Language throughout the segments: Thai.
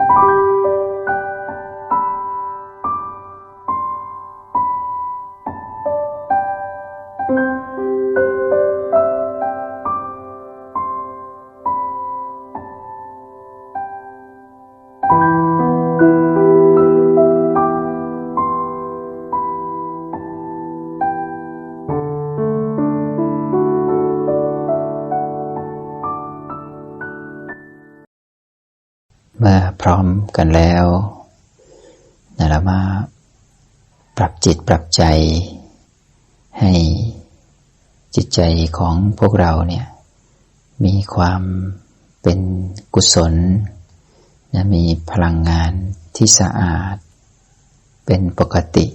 เกันแล้วนะเรามาปรับจิตปรับใจให้จิตใจของพวกเราเนี่ยมีความเป็นกุศลนะมีพลังงานที่สะอาด เป็นปกติ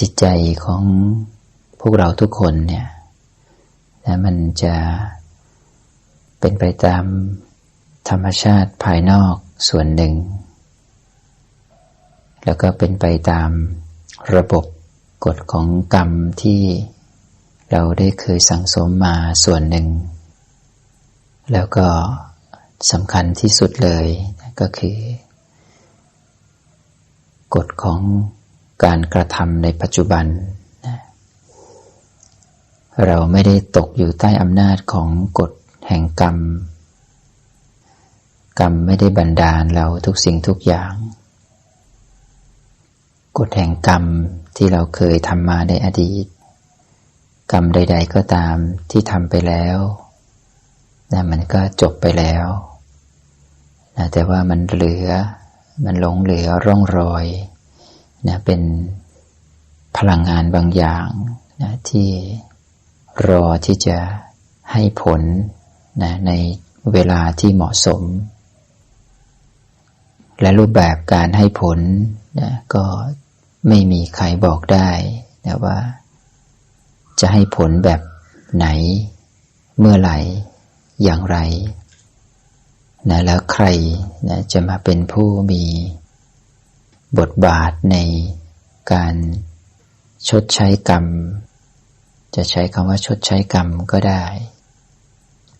จิตใจของพวกเราทุกคนเนี่ยนะมันจะเป็นไปตาม ธรรมชาติภายนอกส่วนหนึ่ง แล้วก็เป็นไปตามระบบกฎของกรรมที่เราได้เคยสั่งสมมาส่วนหนึ่ง แล้วก็สำคัญที่สุดเลยก็คือ กฎของการกระทำในปัจจุบัน เราไม่ได้ตกอยู่ใต้อำนาจของกฎแห่งกรรม กรรมไม่ได้บันดาลเราทุกสิ่งทุกอย่าง กฎแห่งกรรมที่เราเคยทำมาในอดีต กรรมใด ๆ ก็ตามที่ทำไปแล้วนะมันก็จบไปแล้วนะแต่ว่ามันเหลือ มันหลงเหลือร่องรอยนะเป็นพลังงานบางอย่างนะที่รอที่จะให้ผลนะในเวลาที่เหมาะสม และรูปแบบการให้ผลนะก็ไม่มีใครบอกได้นะว่า จะให้ผลแบบไหน เมื่อไหร่ อย่างไรนะแล้วใครนะจะมาเป็นผู้มีบทบาทในการชดใช้กรรม จะใช้คำว่าชดใช้กรรมก็ได้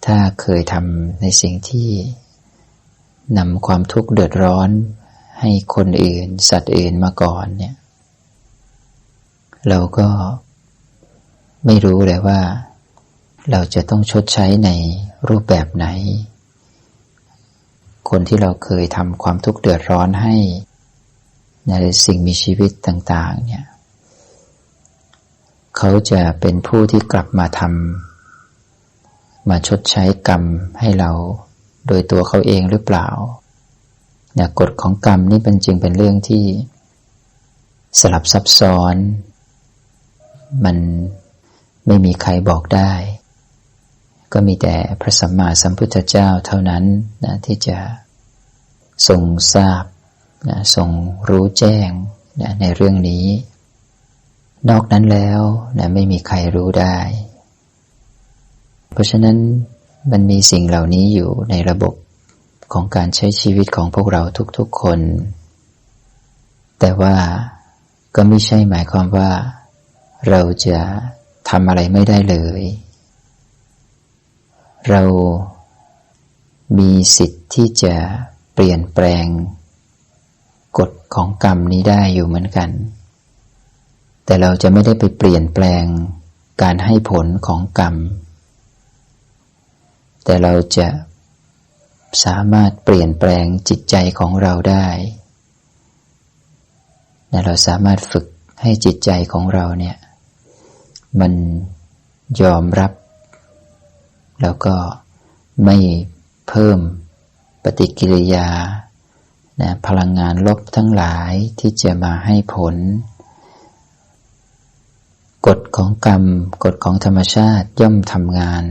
ถ้าเคยทำในสิ่งที่ นำความทุกข์เดือดร้อนให้คนอื่น สัตว์อื่นมาก่อนเนี่ย เราก็ไม่รู้เลยว่า เราจะต้องชดใช้ในรูปแบบไหน คนที่เราเคยทำความทุกข์เดือดร้อนให้ในสิ่งมีชีวิตต่าง ๆ เนี่ย เขาจะเป็นผู้ที่กลับมาทำมาชดใช้กรรมให้เรา โดยตัวเขาเองหรือเปล่าเนี่ยกฎของกรรมนี่เป็นจริงเป็นเรื่องที่ สลับซับซ้อน มันไม่มีใครบอกได้ ก็มีแต่พระสัมมาสัมพุทธเจ้าเท่านั้นนะที่จะทรงทราบนะทรงรู้แจ้งนะในเรื่องนี้ นอกนั้นแล้วนะไม่มีใครรู้ได้ เพราะฉะนั้น มันมีสิ่งเหล่านี้อยู่ในระบบของการใช้ชีวิตของพวกเราทุกๆคน แต่ว่าก็ไม่ใช่หมายความว่า เราจะทำอะไรไม่ได้เลย เรามีสิทธิ์ที่จะเปลี่ยนแปลง กฎของกรรมนี้ได้อยู่เหมือนกัน แต่เราจะไม่ได้ไปเปลี่ยนแปลงการให้ผลของกรรม แต่เราจะสามารถเปลี่ยนแปลงจิตใจของเราได้และเราสามารถฝึกให้จิตใจของเราเนี่ย มันยอมรับ แล้วก็ไม่เพิ่มปฏิกิริยานะพลังงานลบทั้งหลายที่จะมาให้ผล กฎของกรรม กฎของธรรมชาติย่อมทำงาน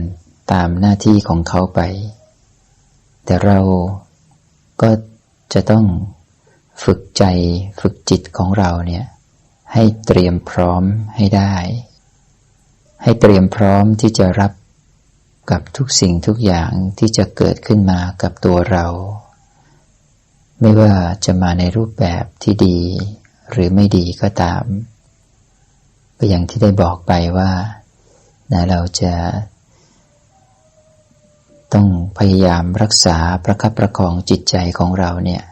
ตามหน้าที่ของเขาไป แต่เราก็จะต้องฝึกใจฝึกจิตของเราเนี่ยให้เตรียมพร้อมให้ได้ ให้เตรียมพร้อมที่จะรับกับทุกสิ่งทุกอย่างที่จะเกิดขึ้นมากับตัวเรา ไม่ว่าจะมาในรูปแบบที่ดี หรือไม่ดีก็ตามก็อย่างที่ได้บอกไปว่านะเราจะ ต้องพยายามรักษาประคับประคองจิตใจของเราเนี่ย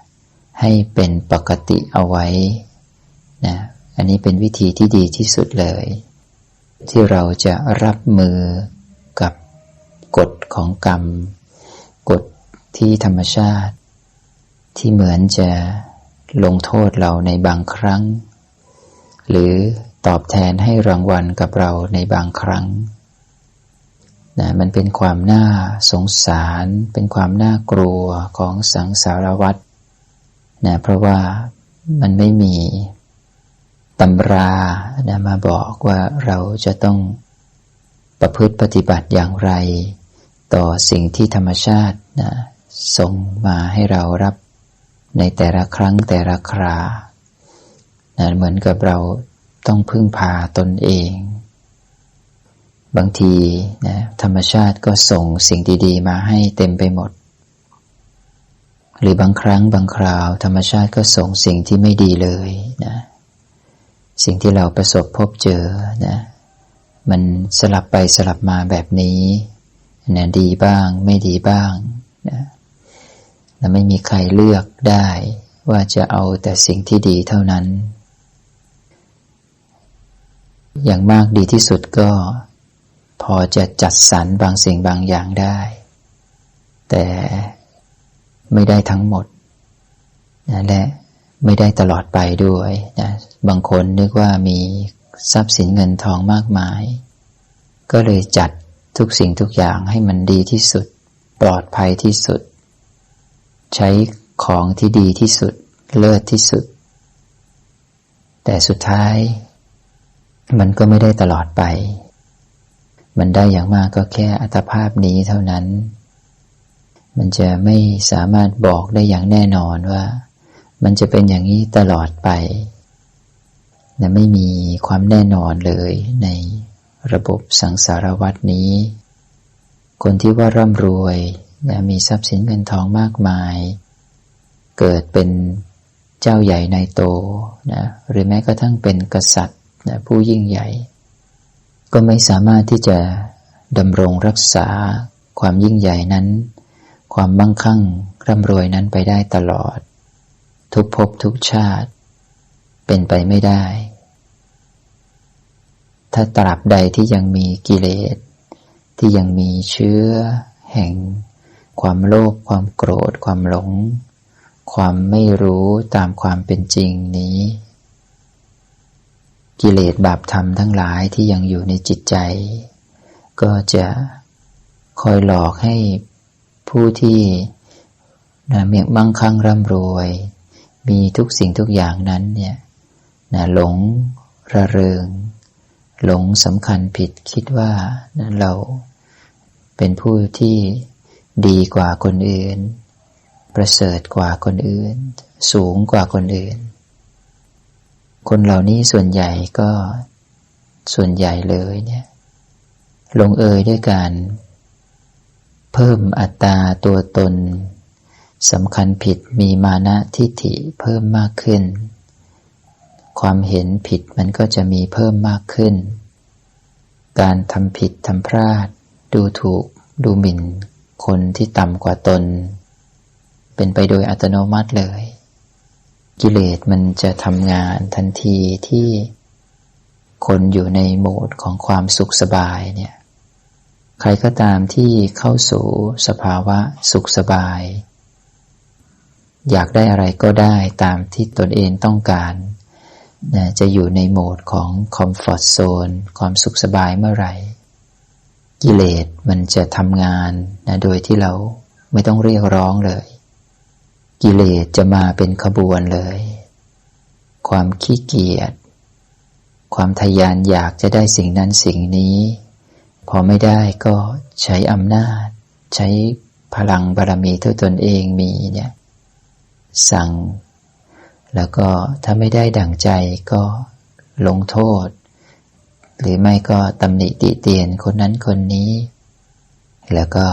ให้เป็นปกติเอาไว้นะอันนี้เป็นวิธีที่ดีที่สุดเลย ที่เราจะรับมือกับกฎของกรรม กฎที่ธรรมชาติ ที่เหมือนจะลงโทษเราในบางครั้ง หรือตอบแทนให้รางวัลกับเราในบางครั้ง นะมันเป็นความน่าสงสาร เป็นความน่ากลัวของสังสารวัตรนะเพราะว่ามันไม่มีตำรานะมาบอกว่าเราจะต้องประพฤติปฏิบัติอย่างไร ต่อสิ่งที่ธรรมชาตินะส่งมาให้เรารับในแต่ละครั้งแต่ละครานะเหมือนกับเราต้องพึ่งพาตนเอง บางทีนะธรรมชาติก็ส่งสิ่งดีๆ มาให้เต็มไปหมด หรือบางครั้งบางคราว ธรรมชาติก็ส่งสิ่งที่ไม่ดีเลยนะสิ่งที่เราประสบพบเจอนะมันสลับไปสลับมาแบบนี้นะดีบ้างไม่ดีบ้างนะและไม่มีใครเลือกได้ว่าจะเอาแต่สิ่งที่ดีเท่านั้น อย่างมากดีที่สุดก็ พอจะจัดสรรบางสิ่งบางอย่างได้ แต่ไม่ได้ทั้งหมดนะและไม่ได้ตลอดไปด้วยนะบางคนนึกว่ามีทรัพย์สินเงินทองมากมาย ก็เลยจัดทุกสิ่งทุกอย่างให้มันดีที่สุด ปลอดภัยที่สุด ใช้ของที่ดีที่สุด เลิศที่สุด แต่สุดท้าย มันก็ไม่ได้ตลอดไป มันได้อย่างมากก็แค่อัตภาพนี้เท่านั้น มันจะไม่สามารถบอกได้อย่างแน่นอนว่า มันจะเป็นอย่างนี้ตลอดไปนะไม่มีความแน่นอนเลยในระบบสังสารวัตนี้ คนที่ว่าร่ำรวยนะมีทรัพย์สินเงินทองมากมาย เกิดเป็นเจ้าใหญ่ในโตนะหรือแม้กระทั่งเป็นกษัตริย์นะผู้ยิ่งใหญ่ ก็ไม่สามารถที่จะดำรงรักษาความยิ่งใหญ่นั้น ความมั่งคั่งร่ำรวยนั้นไปได้ตลอด ทุกภพทุกชาติ เป็นไปไม่ได้ ถ้าตราบใดที่ยังมีกิเลส ที่ยังมีเชื้อ แห่ง ความโลภความโกรธ ความหลง ความไม่รู้ตามความเป็นจริงนี้ กิเลสบาปธรรมทั้งหลายที่ยังอยู่ในจิตใจ ก็จะคอยหลอกให้ผู้ที่นะเมียมั่งคั่งร่ำรวย มีทุกสิ่งทุกอย่างนั้นเนี่ยนะหลงระเริง หลงสำคัญผิดคิดว่านะเราเป็นผู้ที่ดีกว่าคนอื่น ประเสริฐกว่าคนอื่น สูงกว่าคนอื่น คนเหล่านี้ส่วนใหญ่ก็ส่วนใหญ่เลยเนี่ย ลงเอยด้วยการเพิ่มอัตราตัวตนสำคัญผิดมีมานะทิฏฐิเพิ่มมากขึ้น ความเห็นผิดมันก็จะมีเพิ่มมากขึ้น การทำผิดทำพลาด ดูถูกดูหมิ่น คนที่ต่ำกว่าตน เป็นไปโดยอัตโนมัติเลย กิเลสมันจะทำงานทันทีที่คนอยู่ในโหมดของความสุขสบายเนี่ย ใครก็ตามที่เข้าสู่สภาวะสุขสบาย อยากได้อะไรก็ได้ตามที่ตนเองต้องการนะจะอยู่ในโหมดของคอมฟอร์ทโซนความสุขสบายเมื่อไหร่ กิเลสมันจะทำงานนะโดยที่เราไม่ต้องเรียกร้องเลย กิเลสจะมาเป็นขบวนเลย ความขี้เกียจ ความทยานอยากจะได้สิ่งนั้นสิ่งนี้ พอไม่ได้ก็ใช้อำนาจ ใช้พลังบารมีที่ตนเองมีเนี่ย สั่ง แล้วก็ถ้าไม่ได้ดั่งใจก็ลงโทษ หรือไม่ก็ตำหนิติเตียนคนนั้นคนนี้ แล้วก็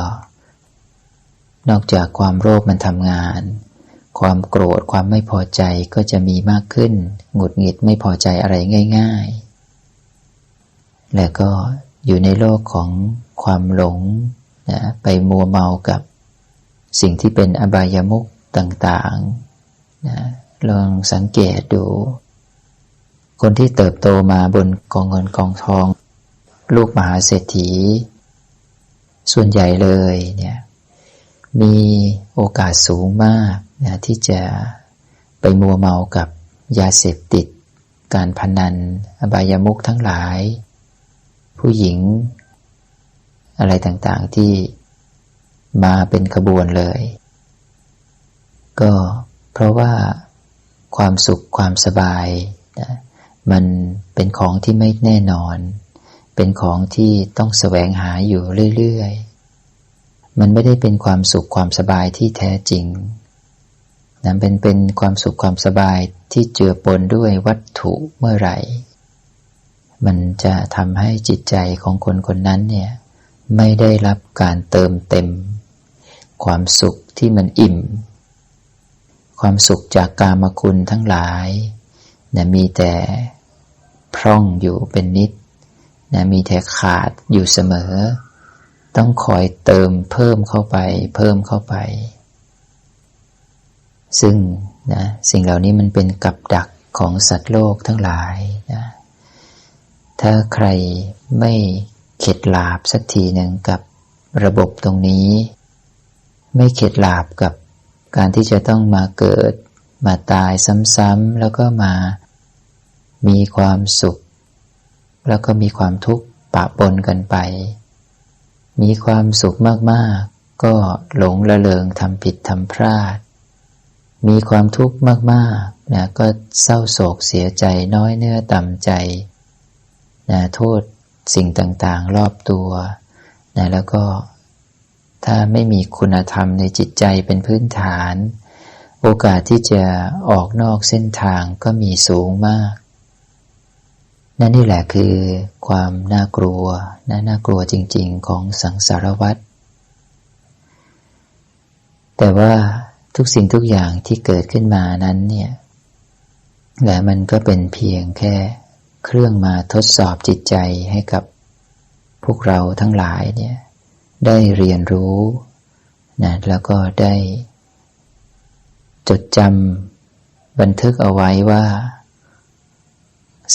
นอกจากความโลภมันทำงาน ความโกรธความไม่พอใจก็จะมีมากขึ้น หงุดหงิดไม่พอใจอะไรง่าย ๆ แล้วก็อยู่ในโลกของความหลงนะไปมัวเมากับสิ่งที่เป็นอบายามุขต่างๆนะลองสังเกตดู คนที่เติบโตมาบนกองเงินกองทอง ลูกมหาเศรษฐี ส่วนใหญ่เลยเนี่ยมีโอกาสสูงมาก นะที่จะไปมัวเมากับยาเสพติด การพนัน อบายามุขทั้งหลาย ผู้หญิง อะไรต่างๆที่มาเป็นขบวนเลย ก็เพราะว่าความสุขความสบายนะมันเป็นของที่ไม่แน่นอน เป็นของที่ต้องแสวงหาอยู่เรื่อย ๆ มันไม่ได้เป็นความสุขความสบายที่แท้จริง นะเป็นเป็นความสุขความสบายที่เจือปนด้วยวัตถุเมื่อไหร่ มันจะทำให้จิตใจของคนคนนั้นเนี่ยไม่ได้รับการเติมเต็ม ความสุขที่มันอิ่ม ความสุขจากกามคุณทั้งหลายนะมีแต่พร่องอยู่เป็นนิดนะมีแต่ขาดอยู่เสมอ ต้องคอยเติมเพิ่มเข้าไป เพิ่มเข้าไป ซึ่งนะสิ่งเหล่านี้มันเป็นกับดักของสัตว์โลกทั้งหลายนะถ้าใครไม่เข็ดหลาบสักทีหนึ่งกับระบบตรงนี้ ไม่เข็ดหลาบกับการที่จะต้องมาเกิด มาตายซ้ำๆแล้วก็มามีความสุข แล้วก็มีความทุกข์ปะปนกันไป มีความสุขมากๆ ก็หลงละเลงทำผิดทำพลาด มีความทุกข์มากๆนะก็เศร้าโศกเสียใจน้อยเนื้อต่ำใจนะโทษสิ่งต่างๆ รอบตัวนะแล้วก็ถ้าไม่มีคุณธรรมในจิตใจเป็นพื้นฐาน โอกาสที่จะออกนอกเส้นทางก็มีสูงมากนั่นนี่แหละคือความน่ากลัวนะน่ากลัวจริง ๆ ของสังสารวัฏแต่ว่า ทุกสิ่งทุกอย่างที่เกิดขึ้นมานั้นเนี่ยและมันก็เป็นเพียงแค่เครื่องมาทดสอบจิตใจให้กับพวกเราทั้งหลายเนี่ยได้เรียนรู้นะแล้วก็ได้ จดจำบันทึกเอาไว้ว่า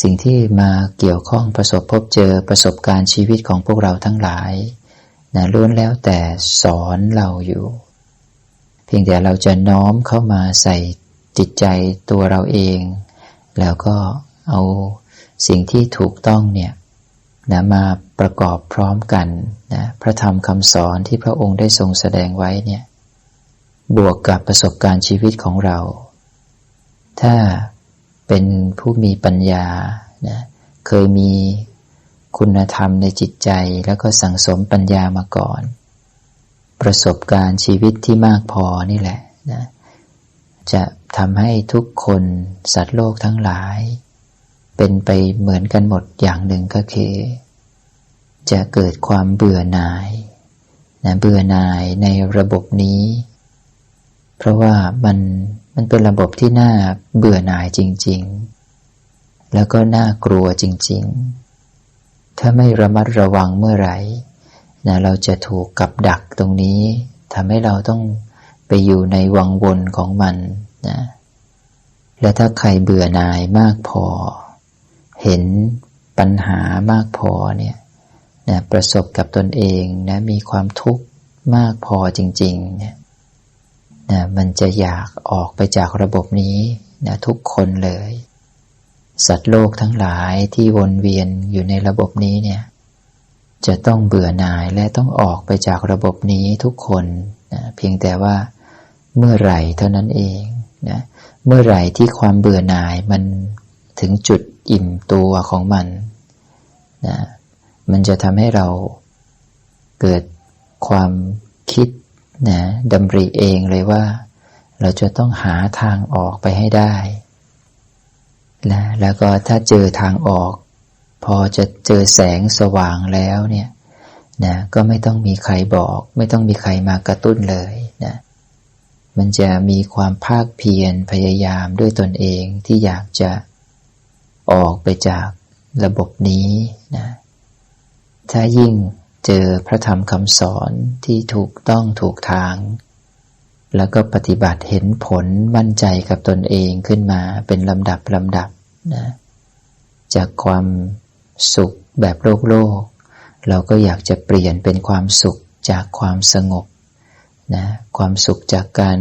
สิ่งที่มาเกี่ยวข้องประสบพบเจอประสบการณ์ชีวิตของพวกเราทั้งหลายนะล้วนแล้วแต่สอนเราอยู่ พียงแต่เราจะน้อมเข้ามาใส่จิตใจตัวเราเอง แล้วก็เอาสิ่งที่ถูกต้องเนี่ยนะมาประกอบพร้อมกันนะพระธรรมคำสอนที่พระองค์ได้ทรงแสดงไว้เนี่ยบวกกับประสบการณ์ชีวิตของเรา ถ้าเป็นผู้มีปัญญานะเคยมีคุณธรรมในจิตใจแล้วก็สั่งสมปัญญามาก่อน ประสบการณ์ชีวิตที่มากพอนี่แหละนะจะทำให้ทุกคนสัตว์โลกทั้งหลาย เป็นไปเหมือนกันหมดอย่างหนึ่งก็คือจะเกิดความเบื่อหน่ายนะเบื่อหน่ายในระบบนี้ เพราะว่ามันมันเป็นระบบที่น่าเบื่อหน่ายจริง ๆ แล้วก็น่ากลัวจริง ๆ ถ้าไม่ระมัดระวังเมื่อไหร่ นะเราจะถูกกับดักตรงนี้ทำให้เราต้องไปอยู่ในวังวนของมันนะและถ้าใครเบื่อหน่ายมากพอ เห็นปัญหามากพอเนี่ยนะประสบกับตนเองนะมีความทุกข์มากพอจริงๆเนี่ยนะมันจะอยากออกไปจากระบบนี้นะทุกคนเลย สัตว์โลกทั้งหลายที่วนเวียนอยู่ในระบบนี้เนี่ย จะต้องเบื่อหน่ายและต้องออกไปจากระบบนี้ทุกคนนะเพียงแต่ว่าเมื่อไหร่เท่านั้นเองนะเมื่อไหร่ที่ความเบื่อหน่ายมันถึงจุดอิ่มตัวของมันนะมันจะทำให้เราเกิดความคิดนะดำริเองเลยว่า เราจะต้องหาทางออกไปให้ได้นะแล้วก็ถ้าเจอทางออก พอจะเจอแสงสว่างแล้วเนี่ยนะก็ไม่ต้องมีใครบอก ไม่ต้องมีใครมากระตุ้นเลยนะมันจะมีความภาคเพียรพยายามด้วยตนเองที่อยากจะออกไปจากระบบนี้นะถ้ายิ่งเจอพระธรรมคำสอนที่ถูกต้องถูกทาง แล้วก็ปฏิบัติเห็นผลมั่นใจกับตนเองขึ้นมาเป็นลำดับลำดับนะจากความ สุขแบบโลกโลก เราก็อยากจะเปลี่ยนเป็นความสุขจากความสงบนะความสุขจากการ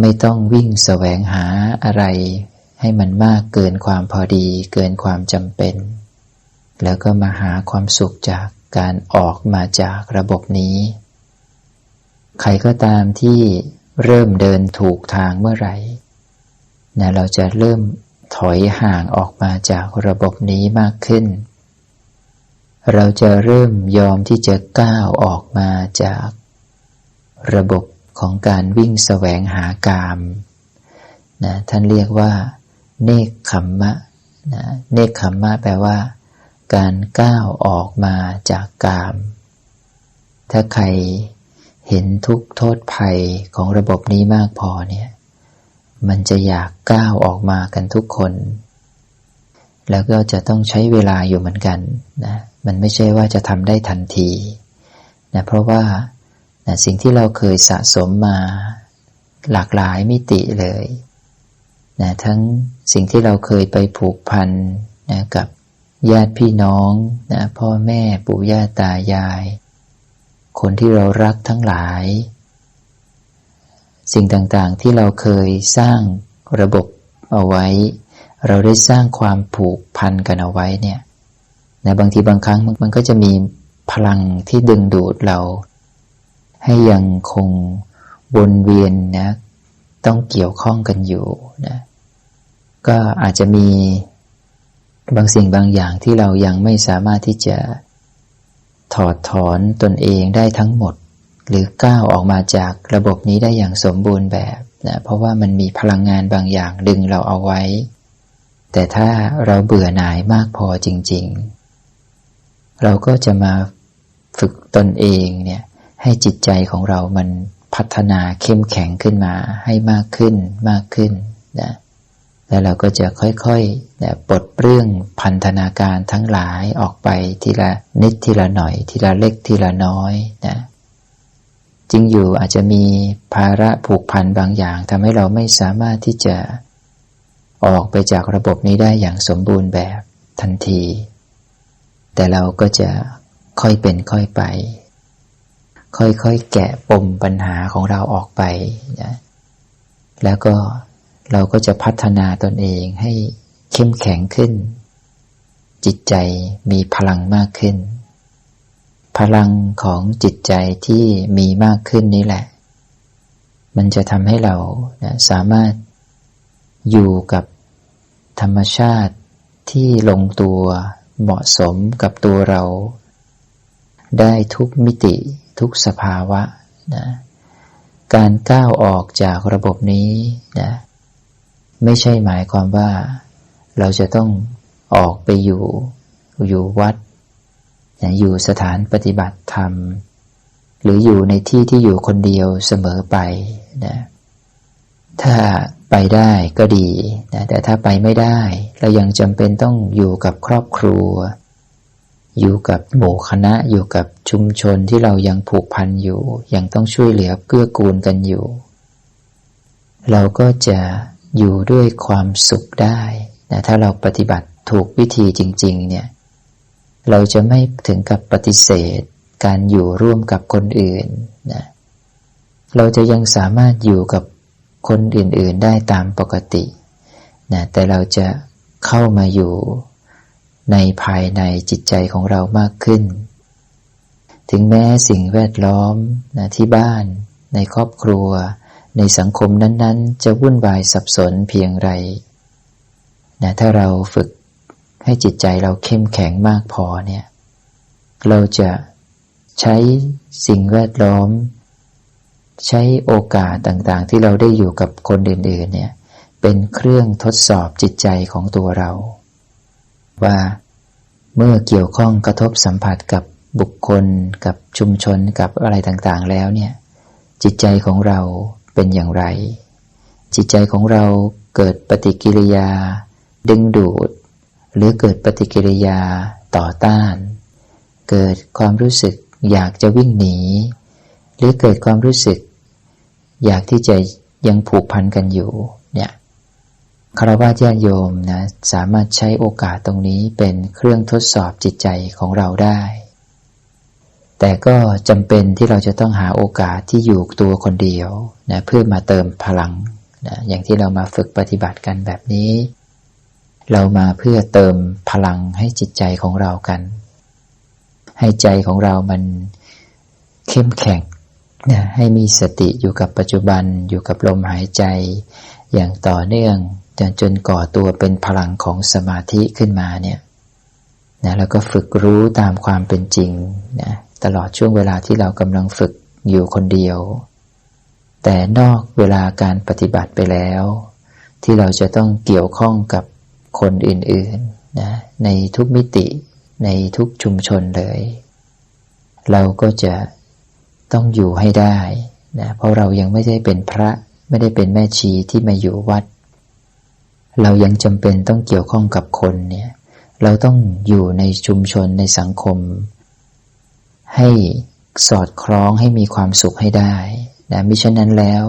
ไม่ต้องวิ่งแสวงหาอะไร ให้มันมากเกินความพอดี เกินความจำเป็น แล้วก็มาหาความสุขจากการออกมาจากระบบนี้ ใครก็ตามที่เริ่มเดินถูกทางเมื่อไหร่นะเราจะเริ่ม ถอยห่างออกมาจากระบบนี้มากขึ้น เราจะเริ่มยอมที่จะก้าวออกมาจาก ระบบของการวิ่งแสวงหากามนะท่านเรียกว่า เนคขมมะนะเนคขมมะแปลว่า การก้าวออกมาจากกาม ถ้าใครเห็นทุกโทษภัยของระบบนี้มากพอเนี่ย มันจะอยากก้าวออกมากันทุกคน แล้วก็จะต้องใช้เวลาอยู่เหมือนกันนะ มันไม่ใช่ว่าจะทำได้ทันทีนะเพราะว่านะสิ่งที่เราเคยสะสมมาหลากหลายมิติเลยนะทั้งสิ่งที่เราเคยไปผูกพันนะกับญาติพี่น้องนะพ่อแม่ปู่ย่าตายาย คนที่เรารักทั้งหลาย สิ่งต่างๆที่เราเคยสร้างระบบเอาไว้ เราได้สร้างความผูกพันกันเอาไว้เนี่ยนะบางทีบางครั้งมันก็จะมีพลังที่ดึงดูดเรา ให้ยังคงวนเวียนนะต้องเกี่ยวข้องกันอยู่นะก็อาจจะมีบางสิ่งบางอย่างที่เรายังไม่สามารถที่จะถอดถอนตนเองได้ทั้งหมด หรือก้าวออกมาจากระบบนี้ได้อย่างสมบูรณ์แบบนะเพราะว่ามันมีพลังงานบางอย่างดึงเราเอาไว้ แต่ถ้าเราเบื่อหน่ายมากพอจริง ๆ เราก็จะมาฝึกตนเองเนี่ยให้จิตใจของเรามันพัฒนาเข้มแข็งขึ้นมาให้มากขึ้นมากขึ้นนะแล้วเราก็จะค่อยๆนะปลดเปลื้องพันธนาการทั้งหลายออกไปทีละนิดทีละหน่อย ทีละเล็กทีละน้อยนะ จริงอยู่อาจจะมีภาระผูกพันบางอย่างทำให้เราไม่สามารถที่จะออกไปจากระบบนี้ได้อย่างสมบูรณ์แบบทันที แต่เราก็จะค่อยเป็นค่อยไป ค่อยๆแกะปมปัญหาของเราออกไปนะแล้วก็เราก็จะพัฒนาตนเองให้เข้มแข็งขึ้น จิตใจมีพลังมากขึ้น พลังของจิตใจที่มีมากขึ้นนี้แหละ มันจะทำให้เรานะสามารถอยู่กับธรรมชาติที่ลงตัวเหมาะสมกับตัวเรา ได้ทุกมิติทุกสภาวะนะการก้าวออกจากระบบนี้นะไม่ใช่หมายความว่าเราจะต้องออกไปอยู่ อยู่วัด อยู่สถานปฏิบัติธรรม หรืออยู่ในที่ที่อยู่คนเดียวเสมอไปนะถ้าไปได้ก็ดีนะแต่ถ้าไปไม่ได้ เรายังจำเป็นต้องอยู่กับครอบครัว อยู่กับหมู่คณะอยู่กับชุมชนที่เรายังผูกพันอยู่ ยังต้องช่วยเหลือเกื้อกูลกันอยู่ เราก็จะอยู่ด้วยความสุขได้นะถ้าเราปฏิบัติถูกวิธีจริง ๆ เนี่ย เราจะไม่ถึงกับปฏิเสธ การอยู่ร่วมกับคนอื่นนะเราจะยังสามารถอยู่กับคนอื่นๆได้ตามปกตินะแต่เราจะเข้ามาอยู่ในภายในจิตใจของเรามากขึ้น ถึงแม้สิ่งแวดล้อมนะที่บ้าน ในครอบครัว ในสังคมนั้นๆ จะวุ่นวายสับสนเพียงไรนะถ้าเราฝึก ให้จิตใจเราเข้มแข็งมากพอเนี่ย เราจะใช้สิ่งแวดล้อม ใช้โอกาสต่างๆ ที่เราได้อยู่กับคนอื่นๆเนี่ยเป็นเครื่องทดสอบจิตใจของตัวเรา ว่าเมื่อเกี่ยวข้องกระทบสัมผัสกับบุคคลกับชุมชนกับอะไรต่างๆแล้วเนี่ย จิตใจของเราเป็นอย่างไร จิตใจของเราเกิดปฏิกิริยา ดึงดูด หรือเกิดปฏิกิริยาต่อต้าน เกิดความรู้สึกอยากจะวิ่งหนี หรือเกิดความรู้สึก อยากที่จะยังผูกพันกันอยู่เนี่ยคารวะญาติโยมนะสามารถใช้โอกาสตรงนี้เป็นเครื่องทดสอบจิตใจของเราได้ แต่ก็จำเป็นที่เราจะต้องหาโอกาสที่อยู่ตัวคนเดียวนะเพื่อมาเติมพลังนะอย่างที่เรามาฝึกปฏิบัติกันแบบนี้ เรามาเพื่อเติมพลังให้จิตใจของเรากัน ให้ใจของเรามันเข้มแข็งนะให้มีสติอยู่กับปัจจุบันอยู่กับลมหายใจ อย่างต่อเนื่องจนจนก่อตัวเป็นพลังของสมาธิขึ้นมาเนี่ยนะแล้วก็ฝึกรู้ตามความเป็นจริงนะตลอดช่วงเวลาที่เรากำลังฝึกอยู่คนเดียว แต่นอกเวลาการปฏิบัติไปแล้ว ที่เราจะต้องเกี่ยวข้องกับ คนอื่นๆนะในทุกมิติในทุกชุมชนเลย เราก็จะต้องอยู่ให้ได้นะเพราะเรายังไม่ได้เป็นพระไม่ได้เป็นแม่ชีที่มาอยู่วัด เรายังจำเป็นต้องเกี่ยวข้องกับคนเนี่ยเราต้องอยู่ในชุมชนในสังคม ให้สอดคล้องให้มีความสุขให้ได้นะมิฉะนั้นแล้ว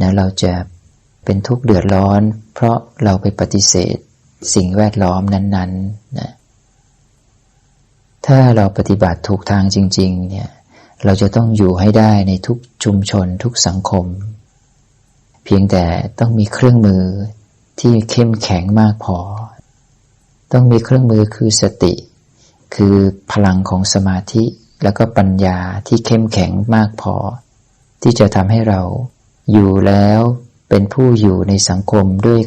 นะเราจะเป็นทุกข์เดือดร้อน เพราะเราไปปฏิเสธ สิ่งแวดล้อมนั้นๆนะถ้าเราปฏิบัติถูกทางจริง ๆ เนี่ย เราจะต้องอยู่ให้ได้ในทุกชุมชนทุกสังคม เพียงแต่ต้องมีเครื่องมือที่เข้มแข็งมากพอ ต้องมีเครื่องมือคือสติ คือพลังของสมาธิแล้วก็ปัญญาที่เข้มแข็งมากพอ ที่จะทำให้เราอยู่แล้วเป็นผู้อยู่ในสังคมด้วย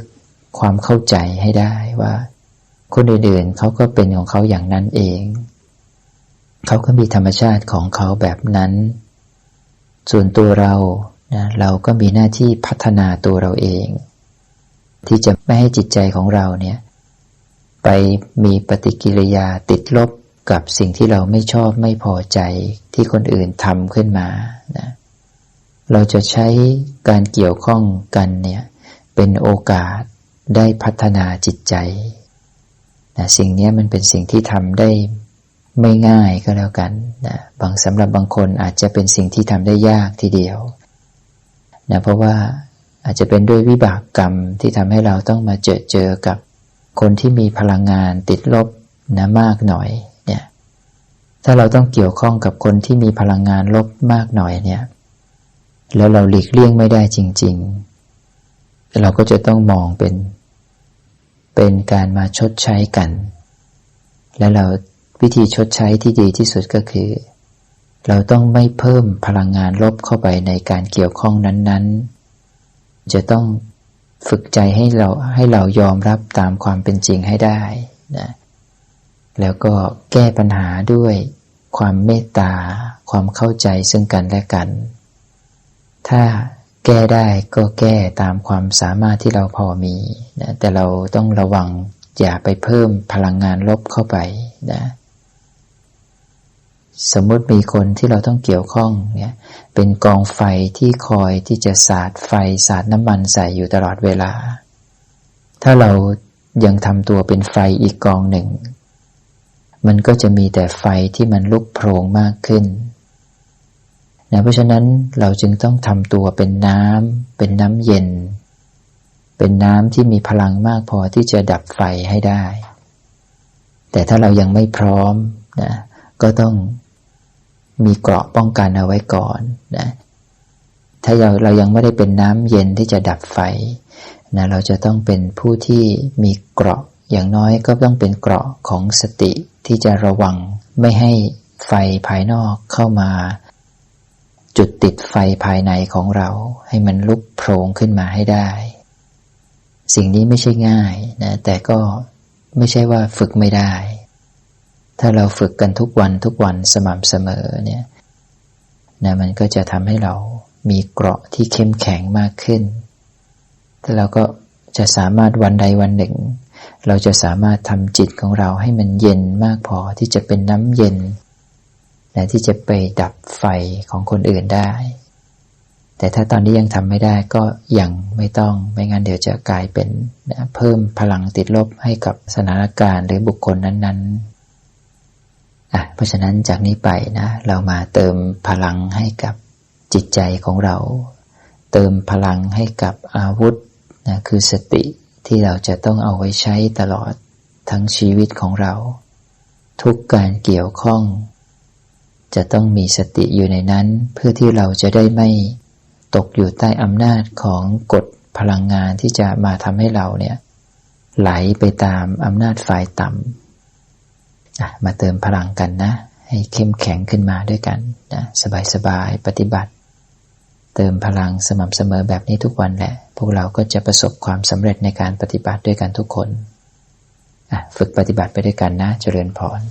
ความเข้าใจให้ได้ว่า คนอื่นๆเขาก็เป็นของเขาอย่างนั้นเอง เขาก็มีธรรมชาติของเขาแบบนั้น ส่วนตัวเรานะเราก็มีหน้าที่พัฒนาตัวเราเอง ที่จะไม่ให้จิตใจของเราเนี่ยไปมีปฏิกิริยาติดลบกับสิ่งที่เราไม่ชอบไม่พอใจที่คนอื่นทำขึ้นมานะเราจะใช้การเกี่ยวข้องกันเนี่ยเป็นโอกาส ได้พัฒนาจิตใจนะสิ่งนี้มันเป็นสิ่งที่ทำได้ไม่ง่ายก็แล้วกันนะบางสำหรับบางคนอาจจะเป็นสิ่งที่ทำได้ยากทีเดียวนะเพราะว่าอาจจะเป็นด้วยวิบากกรรมที่ทำให้เราต้องมาเจอเจอกับคนที่มีพลังงานติดลบนะมากหน่อยเนี่ยถ้าเราต้องเกี่ยวข้องกับคนที่มีพลังงานลบมากหน่อยเนี่ยแล้วเราหลีกเลี่ยงไม่ได้จริง ๆ เราก็จะต้องมองเป็น เป็นการมาชดใช้กัน แล้วเราวิธีชดใช้ที่ดีที่สุดก็คือ เราต้องไม่เพิ่มพลังงานลบเข้าไปในการเกี่ยวข้องนั้น ๆ จะต้องฝึกใจให้เราให้เรายอมรับตามความเป็นจริงให้ได้นะแล้วก็แก้ปัญหาด้วยความเมตตา ความเข้าใจซึ่งกันและกัน ถ้า แก้ได้ก็แก้ตามความสามารถที่เราพอมีนะแต่เราต้องระวังอย่าไปเพิ่มพลังงานลบเข้าไปนะสมมติมีคนที่เราต้องเกี่ยวข้องเนี่ยเป็นกองไฟที่คอยที่จะสาดไฟสาดน้ำมันใส่อยู่ตลอดเวลา ถ้าเรายังทำตัวเป็นไฟอีกกองหนึ่ง มันก็จะมีแต่ไฟที่มันลุกโพลงมากขึ้น นะเพราะฉะนั้นเราจึงต้องทำตัวเป็นน้ำเป็นน้ำเย็น เป็นน้ำที่มีพลังมากพอที่จะดับไฟให้ได้ แต่ถ้าเรายังไม่พร้อมนะก็ต้องมีเกราะป้องกันเอาไว้ก่อนนะถ้าเราเรายังไม่ได้เป็นน้ำเย็นที่จะดับไฟนะเราจะต้องเป็นผู้ที่มีเกราะ อย่างน้อยก็ต้องเป็นเกราะของสติที่จะระวังไม่ให้ไฟภายนอกเข้ามา จุดติดไฟภายในของเราให้มันลุกโพลงขึ้นมาให้ได้ สิ่งนี้ไม่ใช่ง่ายนะ แต่ก็ไม่ใช่ว่าฝึกไม่ได้ ถ้าเราฝึกกันทุกวันทุกวันสม่ำเสมอเนี่ยนะมันก็จะทำให้เรามีเกราะที่เข้มแข็งมากขึ้นถ้าเราก็จะสามารถวันใดวันหนึ่ง เราจะสามารถทำจิตของเราให้มันเย็นมากพอที่จะเป็นน้ำเย็น นะที่จะไปดับไฟของคนอื่นได้ แต่ถ้าตอนนี้ยังทำไม่ได้ก็ยังไม่ต้อง ไม่งั้นเดี๋ยวจะกลายเป็นนะเพิ่มพลังติดลบให้กับสถานการณ์หรือบุคคลนั้นๆอะเพราะฉะนั้นจากนี้ไปนะ เรามาเติมพลังให้กับจิตใจของเรา เติมพลังให้กับอาวุธนะคือสติที่เราจะต้องเอาไว้ใช้ตลอดทั้งชีวิตของเรา ทุกการเกี่ยวข้อง จะต้องมีสติอยู่ในนั้น เพื่อที่เราจะได้ไม่ตกอยู่ใต้อำนาจของกฎพลังงานที่จะมาทำให้เราเนี่ยไหลไปตามอำนาจฝ่ายต่ำมาเติมพลังกันนะ ให้เข้มแข็งขึ้นมาด้วยกันนะสบายๆปฏิบัติ เติมพลังสม่ำเสมอแบบนี้ทุกวันแหละ พวกเราก็จะประสบความสำเร็จในการปฏิบัติด้วยกันทุกคน ฝึกปฏิบัติไปด้วยกันนะ เจริญพร